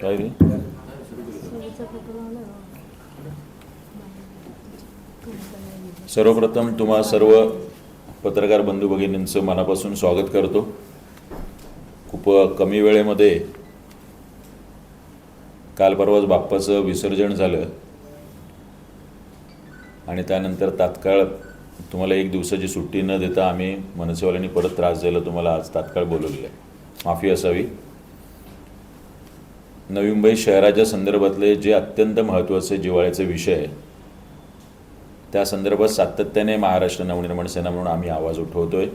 काय रे? सर्वप्रथम तुम्हा सर्व पत्रकार बंधू भगिनींचं मनापासून स्वागत करतो. खूप कमी वेळेमध्ये काल परवाच बाप्पाचं विसर्जन झालं. आणि त्यानंतर तात्काळ तुम्हाला एक दिवसाची सुट्टी न देता आम्ही मनसेवाल्यांनी परत त्रास द्यायला तुम्हाला आज तात्काळ बोलवलेलं आहे. माफी असावी. नवी मुंबई शहराच्या संदर्भातले जे अत्यंत महत्त्वाचे जिव्हाळ्याचे विषय आहे त्या संदर्भात सातत्याने महाराष्ट्र नवनिर्माण सेना म्हणून आम्ही आवाज उठवतो आहे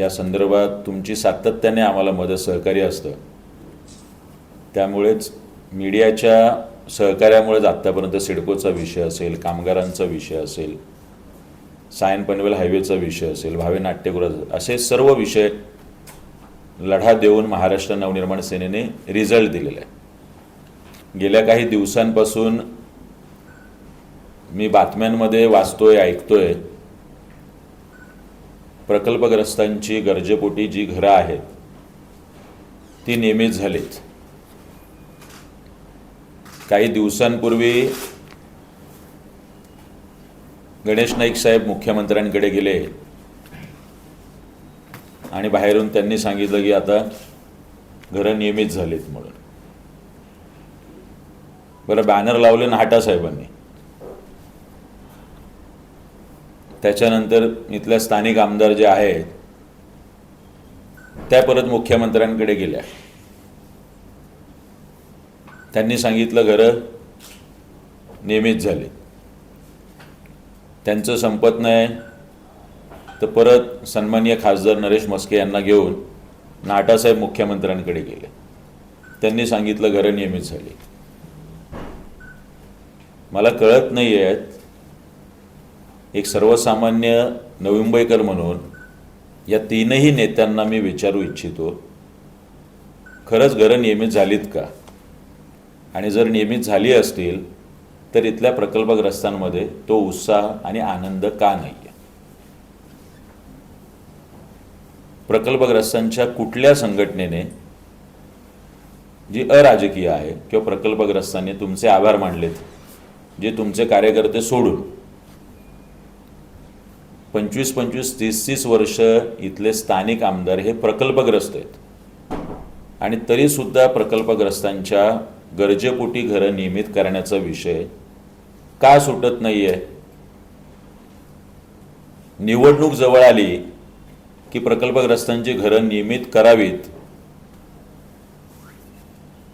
या संदर्भात तुमची सातत्याने आम्हाला मदत सहकार्य असतं. त्यामुळेच मीडियाच्या सहकार्यामुळेच आत्तापर्यंत सिडकोचा विषय असेल कामगारांचा विषय असेल सायन पनवेल हायवेचा विषय असेल भावे नाट्यगृह असे सर्व विषय लढा देऊन महाराष्ट्र नवनिर्माण सेनेने रिझल्ट दिलेला आहे. गेल्या काही दिवसांपासून मी बातम्यांमध्ये वाचतोय ऐकतोय. प्रकल्पग्रस्तांची गरजेपोटी जी घरं आहेत ती नियमित झालीत. काही दिवसांपूर्वी गणेश नाईक साहेब मुख्यमंत्र्यांकडे गेले. आणि बाहेरून त्यांनी सांगितलं की आता घरं नियमित झालीत म्हणून. बरं बॅनर लावले नाटा साहेबांनी. त्याच्यानंतर इथल्या स्थानिक आमदार जे आहेत त्या परत मुख्यमंत्र्यांकडे गेल्या. त्यांनी सांगितलं घरं नियमित झाली त्यांचं संपत नाही. तर परत सन्माननीय खासदार नरेश मस्के यांना घेऊन नाटासाहेब मुख्यमंत्र्यांकडे गेले. त्यांनी सांगितलं घरं नियमित झाली. मला कळत नाही आहेत एक सर्वसामान्य नवी मुंबईकर म्हणून या तीनही नेत्यांना मी विचारू इच्छितो खरंच घरं नियमित झालीत का? आणि जर नियमित झाली असतील तर इथल्या प्रकल्पग्रस्तांमध्ये तो उत्साह आणि आनंद का नाही आहे प्रकल्पग्रस्तांच्या कुठल्या संघटनेने जी अराजकीय आहे किंवा प्रकल्पग्रस्तांनी तुमचे आभार मानलेत जे तुमचे कार्यकर्ते सोडून पंचवीस पंचवीस तीस तीस वर्ष इथले स्थानिक आमदार हे प्रकल्पग्रस्त आहेत. आणि तरीसुद्धा प्रकल्पग्रस्तांच्या गरजेपोटी घरं नियमित करण्याचा विषय का सुटत नाही आहे निवडणूक जवळ आली की प्रकल्पग्रस्तांची घरं नियमित करावीत.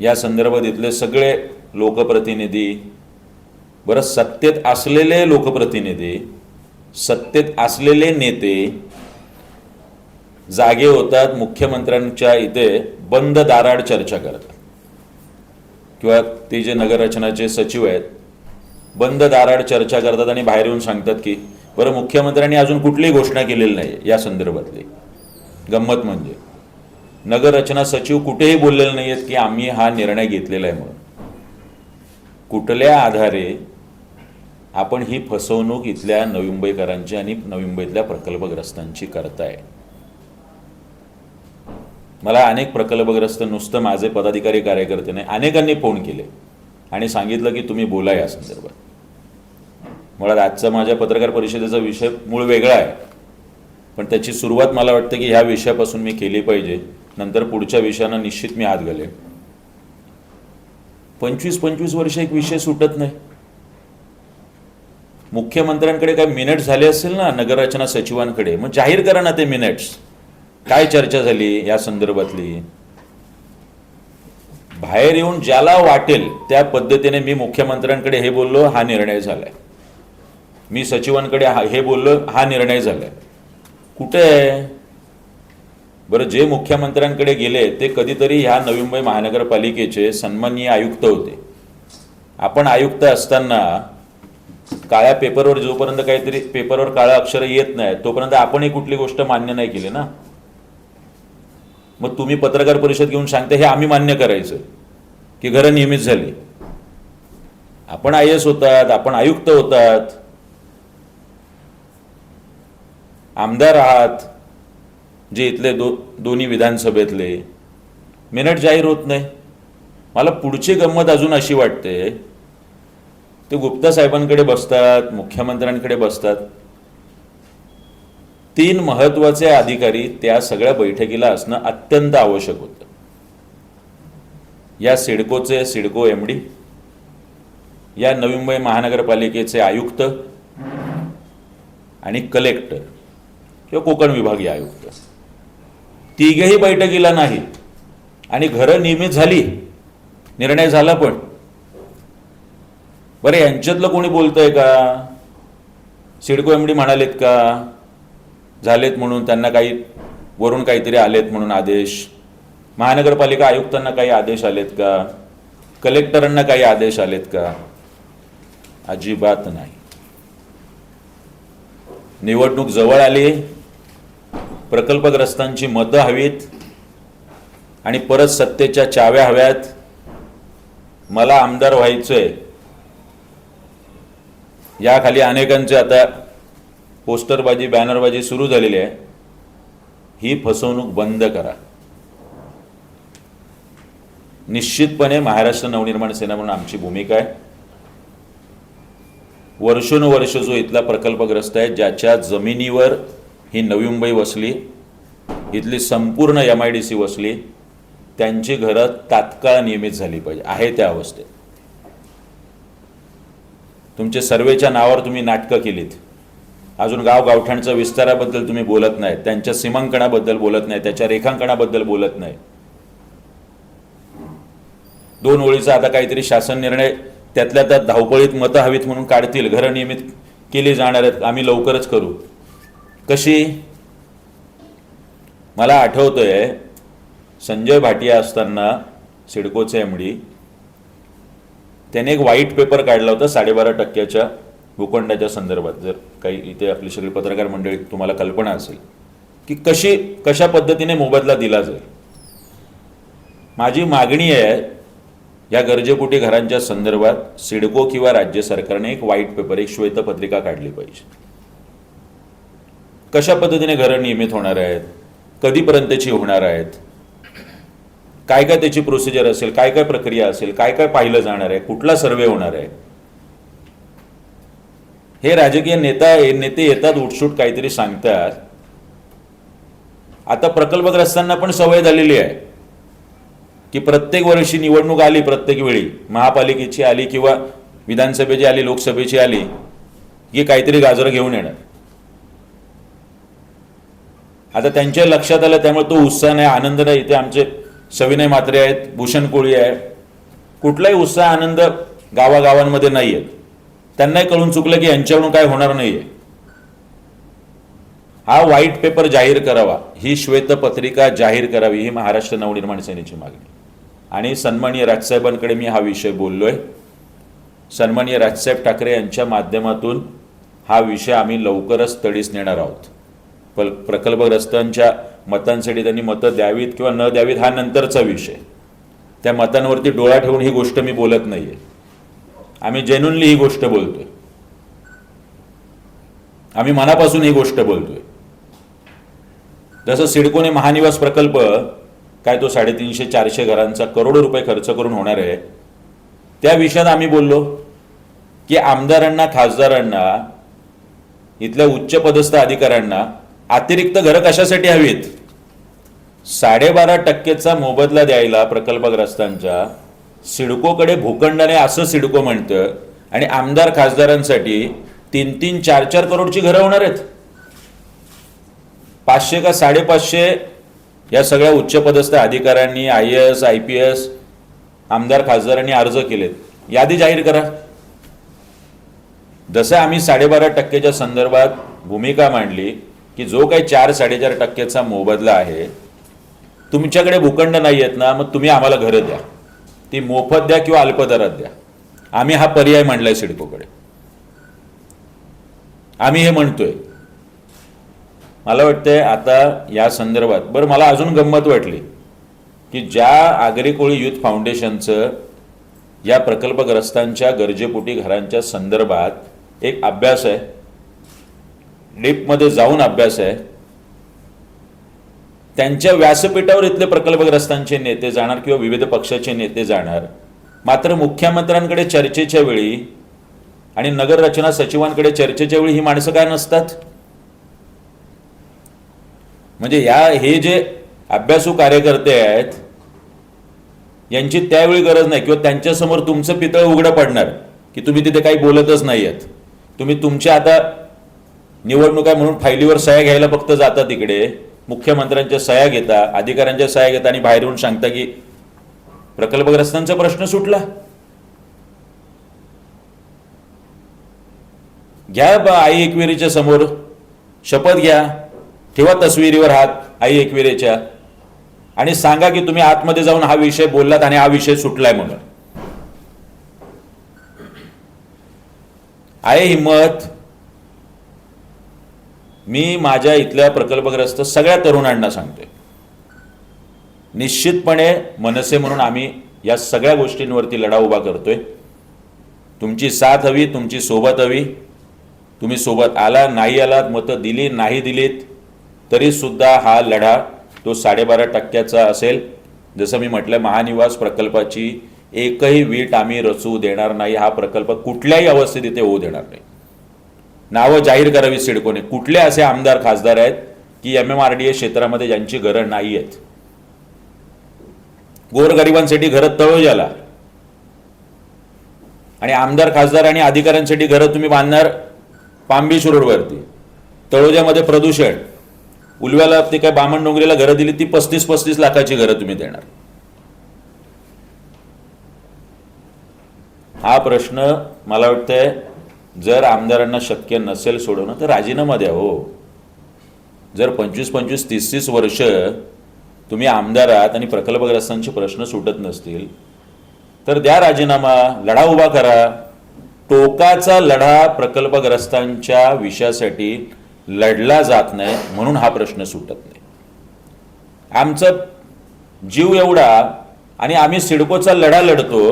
या संदर्भात इथले सगळे लोकप्रतिनिधी बरं सत्तेत असलेले लोकप्रतिनिधी सत्तेत असलेले नेते जागे होतात मुख्यमंत्र्यांच्या इथे बंद दाराड चर्चा करतात. किंवा ते जे नगररचनाचे सचिव आहेत बंद दाराड चर्चा करतात आणि बाहेर येऊन सांगतात की बरं मुख्यमंत्र्यांनी अजून कुठलीही घोषणा केलेली नाही या संदर्भातली. गंमत म्हणजे नगररचना सचिव कुठेही बोललेले नाही आहेत की आम्ही हा निर्णय घेतलेला आहे म्हणून. कुठल्या आधारे आपण ही फसवणूक इथल्या नवी मुंबईकरांची आणि नवी मुंबईतल्या प्रकल्पग्रस्तांची करताय? मला अनेक प्रकल्पग्रस्त नुसतं माझे पदाधिकारी कार्यकर्ते नाही अनेकांनी फोन केले आणि सांगितलं की तुम्ही बोला या संदर्भात. मुळात आजचा माझ्या पत्रकार परिषदेचा विषय मूळ वेगळा आहे. पण त्याची सुरुवात मला वाटतं की ह्या विषयापासून मी केली पाहिजे. नंतर पुढच्या विषयांना निश्चित मी हात घालेन. पंचवीस पंचवीस वर्ष एक विषय सुटत नाही. मुख्यमंत्र्यांकडे काय मिनिट्स झाले असेल ना नगररचना सचिवांकडे मग जाहीर करा ना ते मिनिट्स काय चर्चा झाली या संदर्भातली? बाहेर येऊन ज्याला वाटेल त्या पद्धतीने मी मुख्यमंत्र्यांकडे हे बोललो हा निर्णय झालाय. मी सचिवांकडे हा- हे बोललं हा निर्णय झालाय. कुठे आहे? बरं जे मुख्यमंत्र्यांकडे गेले ते कधीतरी ह्या नवी मुंबई महानगरपालिकेचे सन्माननीय आयुक्त होते. आपण आयुक्त असताना काळ्या पेपरवर जोपर्यंत काहीतरी पेपरवर काळं अक्षर येत नाही तोपर्यंत आपणही कुठली गोष्ट मान्य नाही केली ना? मग तुम्ही पत्रकार परिषद घेऊन सांगता हे आम्ही मान्य करायचं की घरं नियमित झाली. आपण आय एस होतात आपण आयुक्त होतात आमदार आहात जे इथले दो दोन्ही विधानसभेतले. मिनट जाहीर होत नाही. मला पुढची गंमत अजून अशी वाटते ते गुप्ता साहेबांकडे बसतात मुख्यमंत्र्यांकडे बसतात. तीन महत्त्वाचे अधिकारी त्या सगळ्या बैठकीला असणं अत्यंत आवश्यक होतं. या सिडकोचे सिडको एम डी या नवी मुंबई महानगरपालिकेचे आयुक्त आणि कलेक्टर. किंवा कोकण विभागीय आयुक्त तिघेही बैठकीला नाही आणि घरं नियमित झाली. निर्णय झाला पण. बरं यांच्यातलं कोणी बोलतंय का? सिडको एमडी म्हणालेत का? झालेत म्हणून त्यांना काही वरून काहीतरी आलेत म्हणून आदेश. महानगरपालिका आयुक्तांना काही आदेश आलेत का? कलेक्टरांना काही आदेश आलेत का? अजिबात नाही. निवडणूक जवळ आली. प्रकल्पग्रस्तांची मतं हवीत आणि परत सत्तेच्या चाव्या हव्यात मला आमदार व्हायचोय. याखाली अनेकांचे आता पोस्टरबाजी बॅनरबाजी सुरू झालेली आहे. ही फसवणूक बंद करा. निश्चितपणे महाराष्ट्र नवनिर्माण सेना म्हणून आमची भूमिका आहे. वर्षोनुवर्ष जो इथला प्रकल्पग्रस्त आहे ज्याच्या जमिनीवर ही नवी मुंबई वसली इथली संपूर्ण एम आय डी सी वसली त्यांची घरं तात्काळ नियमित झाली पाहिजे. आहे त्या अवस्थेत. तुमचे सर्वेच्या नावावर तुम्ही नाटकं केलीत. अजून गाव गावठाणच्या विस्ताराबद्दल तुम्ही बोलत नाही. त्यांच्या सीमांकनाबद्दल बोलत नाही. त्याच्या रेखांकनाबद्दल बोलत नाही. दोन ओळीचा आता काहीतरी शासन निर्णय त्यातल्या त्यात धावपळीत मतं हवीत म्हणून काढतील. घरं नियमित केली जाणार आहेत. आम्ही लवकरच करू. कशी? मला आठवतंय संजय भाटिया असताना सिडकोचे एम डी त्याने एक वाईट पेपर काढला होता साडेबारा टक्क्याच्या भूखंडाच्या संदर्भात. जर काही इथे आपली सगळी पत्रकार मंडळी तुम्हाला कल्पना असेल की कशी कशा पद्धतीने मोबदला दिला जाईल? माझी मागणी आहे या गरजेपोटी घरांच्या संदर्भात सिडको किंवा राज्य सरकारने एक वाईट पेपर एक श्वेतपत्रिका काढली पाहिजे. कशा पद्धतीने घरं नियमित होणार आहेत? कधीपर्यंतची होणार आहेत? काय काय त्याची प्रोसिजर असेल काय काय प्रक्रिया असेल काय काय पाहिलं जाणार आहे कुठला सर्वे होणार आहे? हे राजकीय नेता नेते येतात उठसूट काहीतरी सांगतात. आता प्रकल्पग्रस्तांना पण सवय झालेली आहे. की प्रत्येक वर्षी निवडणूक आली प्रत्येक वेळी. महापालिकेची आली किंवा विधानसभेची आली लोकसभेची आली की काहीतरी गाजर घेऊन येणार आता त्यांच्या लक्षात आलं त्यामुळे तो उत्साह नाही आनंद नाही. इथे आमचे सविनय मात्रे आहेत भूषण कोळी आहे. कुठलाही उत्साह आनंद गावागावांमध्ये नाही आहेत त्यांनाही कळून चुकलं की यांच्याकडून काय होणार नाहीये. हा व्हाईट पेपर जाहीर करावा. ही श्वेतपत्रिका जाहीर करावी. ही महाराष्ट्र नवनिर्माण सेनेची मागणी. आणि सन्माननीय राजसाहेबांकडे मी हा विषय बोललोय. सन्माननीय राजसाहेब ठाकरे यांच्या माध्यमातून हा विषय आम्ही लवकरच तडीस नेणार आहोत. कल प्रकल्पग्रस्तांच्या मतांसाठी त्यांनी मतं द्यावीत किंवा न द्यावीत हा नंतरचा विषय. त्या मतांवरती डोळा ठेवून ही गोष्ट मी बोलत नाहीये. आम्ही जेन्युनली ही गोष्ट बोलतोय. आम्ही मनापासून ही गोष्ट बोलतोय. जसं सिडकोने महानिवास प्रकल्प काय तो साडेतीनशे चारशे घरांचा करोडो रुपये खर्च करून होणार आहे त्या विषयात आम्ही बोललो की आमदारांना खासदारांना इथल्या उच्च पदस्थ अधिकाऱ्यांना अतिरिक्त घरं कशासाठी हवीत? साडेबारा टक्केचा मोबदला द्यायला प्रकल्पग्रस्तांच्या सिडकोकडे भूखंडाने असं सिडको म्हणतं आणि आमदार खासदारांसाठी तीन तीन चार चार करोडची घरं होणार आहेत. पाचशे का साडेपाचशे या सगळ्या उच्चपदस्थ अधिकाऱ्यांनी I S I P S आमदार खासदारांनी अर्ज केलेत. यादी जाहीर करा. जसं आम्ही साडेबारा टक्केच्या संदर्भात भूमिका मांडली की जो काही चार साडेचार टक्क्याचा मोबदला आहे तुमच्याकडे भूखंड नाही आहेत ना मग तुम्ही आम्हाला घरं द्या. ती मोफत द्या किंवा अल्पदरात द्या. आम्ही हा पर्याय मांडलाय सिडकोकडे. आम्ही हे म्हणतोय. मला वाटतंय आता या संदर्भात बरं मला अजून गंमत वाटली की ज्या आगरी कोळी युथ फाउंडेशनचं या प्रकल्पग्रस्तांच्या गरजेपोटी घरांच्या संदर्भात एक अभ्यास आहे. डीपमध्ये जाऊन अभ्यास आहे. त्यांच्या व्यासपीठावर इथले प्रकल्पग्रस्तांचे नेते जाणार किंवा विविध पक्षाचे नेते जाणार. मात्र मुख्यमंत्र्यांकडे चर्चेच्या वेळी आणि नगर रचना सचिवांकडे चर्चेच्या वेळी ही माणसं काय नसतात? म्हणजे या हे जे अभ्यासू कार्यकर्ते आहेत यांची त्यावेळी गरज नाही किंवा त्यांच्यासमोर तुमचं पितळ उघडं पडणार की तुम्ही तिथे काही बोलतच नाही आहेत तुम्ही तुमच्या आता निवडणूक आहे म्हणून फायलीवर सह्या घ्यायला फक्त जाता तिकडे मुख्यमंत्र्यांच्या सह्या घेता अधिकाऱ्यांच्या सह्या घेता आणि बाहेर येऊन सांगता की प्रकल्पग्रस्तांचा प्रश्न सुटला. घ्या बा आई एकविरीच्या समोर. शपथ घ्या. ठेवा तस्विरीवर हात आई एकविरेच्या. आणि सांगा की तुम्ही आतमध्ये जाऊन हा विषय बोललात आणि हा विषय सुटलाय म्हणून. आहे हिंमत. मी माझ्या इथल्या प्रकल्पग्रस्त सगळ्या तरुणांना सांगतोय. निश्चितपणे मनसे म्हणून आम्ही या सगळ्या गोष्टींवरती लढा उभा करतोय. तुमची साथ हवी तुमची सोबत हवी. तुम्ही सोबत आला नाही आलात मतं दिली नाही दिलीत तरी सुद्धा हा लढा तो साडेबारा टक्क्याचा असेल. जसं मी म्हटलं महानिवास प्रकल्पाची एकही वीट आम्ही रचू देणार नाही हा प्रकल्प कुठल्याही अवस्थेत इथे होऊ देणार नाही. नावं जाहीर करावी सिडकोने. कुठले असे आमदार खासदार आहेत की M M R D A क्षेत्रामध्ये ज्यांची घरं नाही आहेत? गोरगरिबांसाठी घरं तळोजाला आणि आमदार खासदार आणि अधिकाऱ्यांसाठी घरं तुम्ही बांधणार पांबीश रोडवरती तळोजामध्ये प्रदूषण. उलव्याला ते काय बामण डोंगरीला घरं दिली ती पस्तीस पस्तीस लाखाची घरं तुम्ही देणार. हा प्रश्न मला वाटतंय जर आमदारांना शक्य नसेल सोडवणं तर राजीनामा द्या हो. जर पंचवीस पंचवीस तीस तीस वर्ष तुम्ही आमदारात आणि प्रकल्पग्रस्तांचे प्रश्न सुटत नसतील तर द्या राजीनामा लढा उभा करा. टोकाचा लढा प्रकल्पग्रस्तांच्या विषयासाठी लढला जात नाही म्हणून हा प्रश्न सुटत नाही. आमचं जीव एवढा आणि आम्ही सिडकोचा लढा लढतो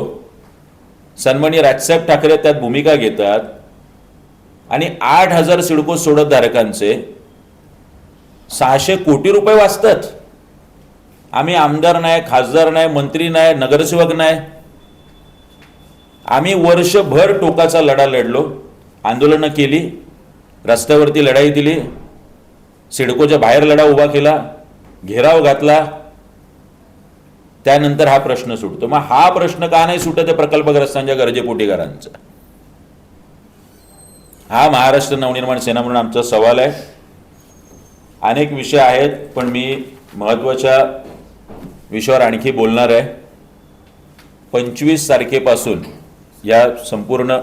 सन्माननीय राजसाहेब ठाकरे त्यात भूमिका घेतात आणि आठ हजार सिडको सोडत धारकांचे सहाशे कोटी रुपये वाचतात. आम्ही आमदार नाही खासदार नाही मंत्री नाही नगरसेवक नाही. आम्ही वर्षभर टोकाचा लढा लढलो आंदोलनं केली रस्त्यावरती लढाई दिली सिडकोच्या बाहेर लढा उभा केला घेराव घातला. त्यानंतर हा प्रश्न सुटतो. मग हा प्रश्न का नाही सुटत आहे प्रकल्पग्रस्तांच्या गरजेपोटीकरांचा हा महाराष्ट्र नवनिर्माण सेना म्हणून आमचा सवाल आहे. अनेक विषय आहेत पण मी महत्त्वाच्या विषयावर आणखी बोलणार आहे. पंचवीस तारखेपासून या संपूर्ण